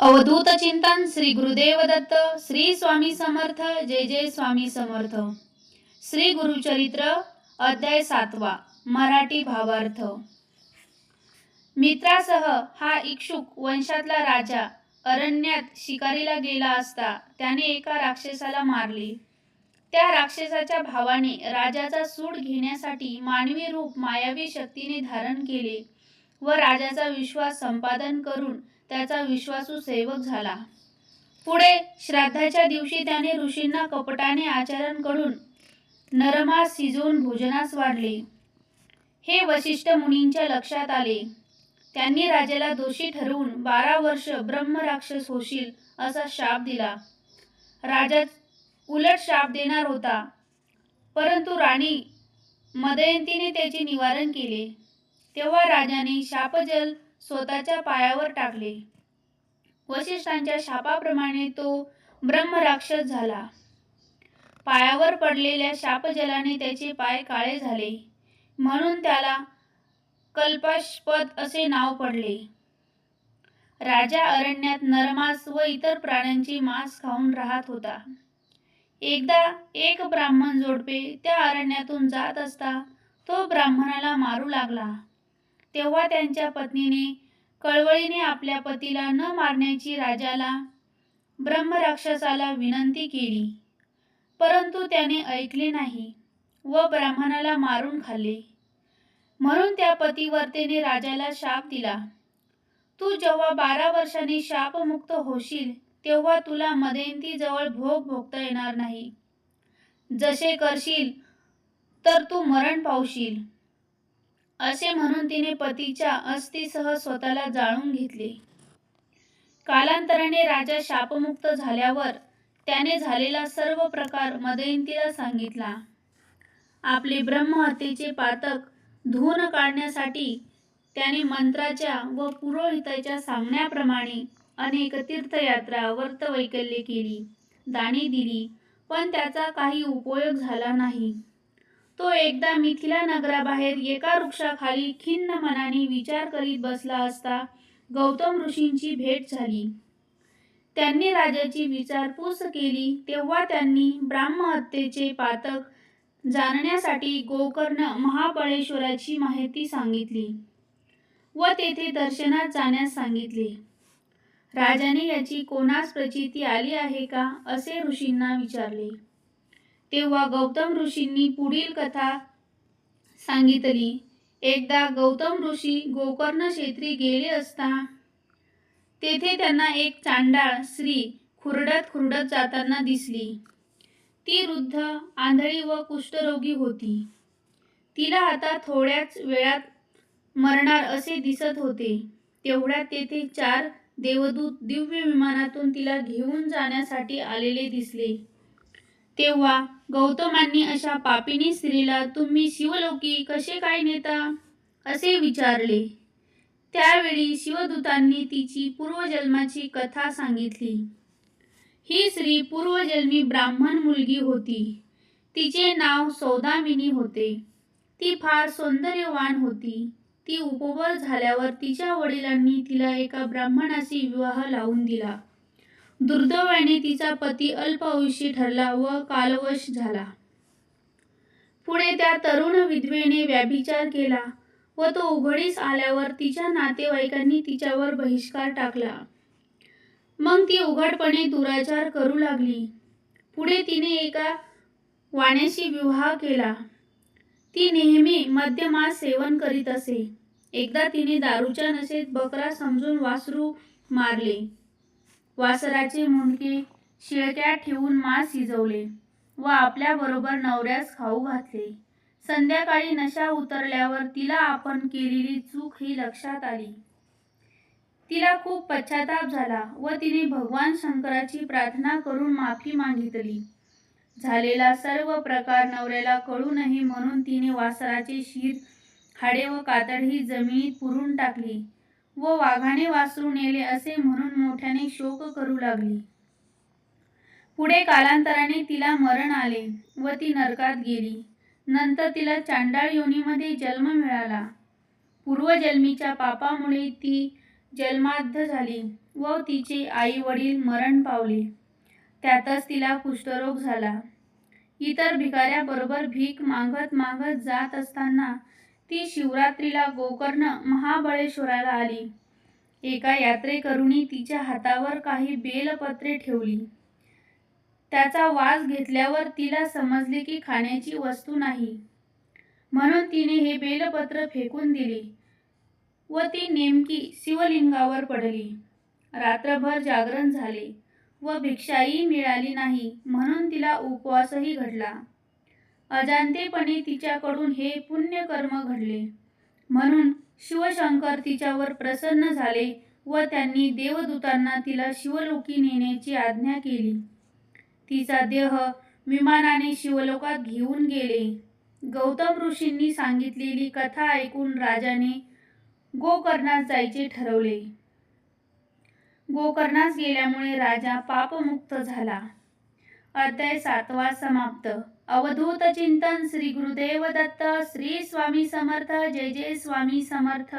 अवधूत चिंतन श्री गुरुदेव दत्त श्री स्वामी समर्थ जय जय स्वामी समर्थ. श्री गुरुचरित्र अध्याय सातवा मराठी भावार्थ. मित्रासह हा इक्षुक वंशातला राजा अरण्यात शिकारीला गेला असता त्याने एका राक्षसाला मारले. त्या राक्षसाच्या भावाने राजाचा सूड घेण्यासाठी मानवी रूप मायावी शक्तीने धारण केले व राजाचा विश्वास संपादन करून त्याचा विश्वासू सेवक झाला. पुढे श्राद्धाच्या दिवशी त्याने ऋषींना कपटाने आचरण करून नरमास शिजवून भोजनास वाढले. हे वशिष्ठ मुनींच्या लक्षात आले. त्यांनी राजाला दोषी ठरवून बारा वर्ष ब्रह्मराक्षस होशील असा शाप दिला. राजा उलट शाप देणार होता. परंतु राणी मदयंतीने त्याचे निवारण केले. तेव्हा राजाने शापजल स्वतःच्या पायावर टाकले. वशिष्ठांच्या शापाप्रमाणे तो ब्रह्मराक्षस झाला. पायावर पडलेल्या शापजलाने त्याचे पाय काळे झाले. म्हणून त्याला कल्पाशपद असे नाव पडले. राजा अरण्यात नरमास व इतर प्राण्यांची मांस खाऊन राहत होता. एकदा एक ब्राह्मण जोडपे त्या अरण्यातून जात असता तो ब्राह्मणाला मारू लागला. तेव्हा त्यांच्या पत्नीने कळवळीने आपल्या पतीला न मारण्याची राजाला ब्रह्मराक्षसाला विनंती केली. परंतु त्याने ऐकले नाही व ब्राह्मणाला मारून खाल्ले. म्हणून त्या पतिवर्तेने राजाला शाप दिला. तू जेव्हा बारा वर्षांनी शापमुक्त होशील तेव्हा तुला मदयंतीजवळ भोग भोगता येणार नाही. जसे करशील तर तू मरण पावशील. असे म्हणून तिने पतीच्या अस्थिसह स्वतःला जाळून घेतले. कालांतराने राजा शापमुक्त झाल्यावर त्याने झालेला सर्व प्रकार मदयंतीला सांगितला. आपले ब्रह्महत्येचे पातक धुवून काढण्यासाठी त्याने मंत्राच्या व पुरोहिताच्या सांगण्याप्रमाणे अनेक तीर्थयात्रा व्रतवैकल्ये केली दाणी दिली पण त्याचा काही उपयोग झाला नाही. तो एकदा मिथिला नगराबाहेर एका वृक्षाखाली खिन्न मनाने विचार करीत बसला असता गौतम ऋषींची भेट झाली. त्यांनी राजाची विचारपूस केली तेव्हा त्यांनी ब्राह्महत्येचे पातक जाणण्यासाठी गोकर्ण महाबळेश्वराची माहिती सांगितली व तेथे दर्शनात जाण्यास सांगितले. राजाने याची कोणास प्रचिती आली आहे का? असे ऋषींना विचारले. तेव्हा गौतम ऋषींनी पुढील कथा सांगितली. एकदा गौतम ऋषी गोकर्ण क्षेत्री गेले असता तेथे त्यांना एक चांडाळ स्त्री खुरडत खुरडत जाताना दिसली. ती वृद्ध आंधळी व कुष्ठरोगी होती. तिला आता थोड्याच वेळात मरणार असे दिसत होते. तेवढ्यात तेथे चार देवदूत दिव्य विमानातून तिला घेऊन जाण्यासाठी आलेले दिसले. तेव्हा गौतमांनी अशा पापिनी स्त्रीला तुम्ही शिवलोकी कसे काय नेता? असे विचारले. त्यावेळी शिवदूतांनी तिची पूर्वजन्माची कथा सांगितली. ही स्त्री पूर्वजन्मी ब्राह्मण मुलगी होती. तिचे नाव सौदामिनी होते. ती फार सौंदर्यवान होती. ती उपवर झाल्यावर तिच्या वडिलांनी तिला एका ब्राह्मणाशी विवाह लावून दिला. दुर्दैवाने तिचा पती अल्पायुषी ठरला व कालवश झाला. पुढे त्या तरुण विधवेने व्याभिचार केला व तो उघडीस आल्यावर तिच्या नातेवाईकांनी तिच्यावर बहिष्कार टाकला. मग ती उघडपणे दुराचार करू लागली. पुढे तिने एका वाण्याशी विवाह केला. ती नेहमी मद्यमास सेवन करीत असे. एकदा तिने दारूच्या नशेत बकरा समजून वासरू मारले. वासराचे मुंडके शिळक्या ठेवून मांस शिजवले व आपल्याबरोबर नवऱ्यास खाऊ घातले. संध्याकाळी नशा उतरल्यावर तिला आपण केलेली चूक ही लक्षात आली. तिला खूप पश्चाताप झाला व तिने भगवान शंकराची प्रार्थना करून माफी मागितली. झालेला सर्व प्रकार नवऱ्याला कळू नये म्हणून तिने वासराचे शीत हाडे व कातड ही जमिनीत पुरून टाकली. व वाघाने वासरू नेले असे म्हणून मोठ्याने शोक करू लागली. पुढे कालांतराने तिला मरण आले व ती नरकात गेली. नंतर तिला चांडाळ योनीमध्ये जन्म मिळाला. पूर्वजन्मीच्या पापामुळे ती जन्माद्ध झाली व तिचे आई वडील मरण पावले. त्यातच तिला कुष्ठरोग झाला. इतर भिकाऱ्याबरोबर भीक मागत मागत जात असताना ती शिवरात्रीला गोकर्ण महाबळेश्वराला आली. एका यात्रेकरूनी तिच्या हातावर काही बेलपत्रे ठेवली. त्याचा वास घेतल्यावर तिला समजले की खाण्याची वस्तू नाही. म्हणून तिने हे बेलपत्र फेकून दिले व ती नेमकी शिवलिंगावर पडली. रात्रभर जागरण झाले व भिक्षाही मिळाली नाही म्हणून तिला उपवासही घडला. अजाणतेपणे तिच्याकडून हे पुण्यकर्म घडले. म्हणून शिवशंकर तिच्यावर प्रसन्न झाले व त्यांनी देवदूतांना तिला शिवलोकी नेण्याची आज्ञा केली. तिचा देह विमानाने शिवलोकात घेऊन गेले. गौतम ऋषींनी सांगितलेली कथा ऐकून राजाने गोकर्णास जायचे ठरवले. गोकर्णास गेल्यामुळे राजा पापमुक्त झाला. अध्याय सातवा समाप्त. अवधूत चिंतन श्री गुरुदेव दत्त श्री स्वामी समर्थ जय जय स्वामी समर्थ.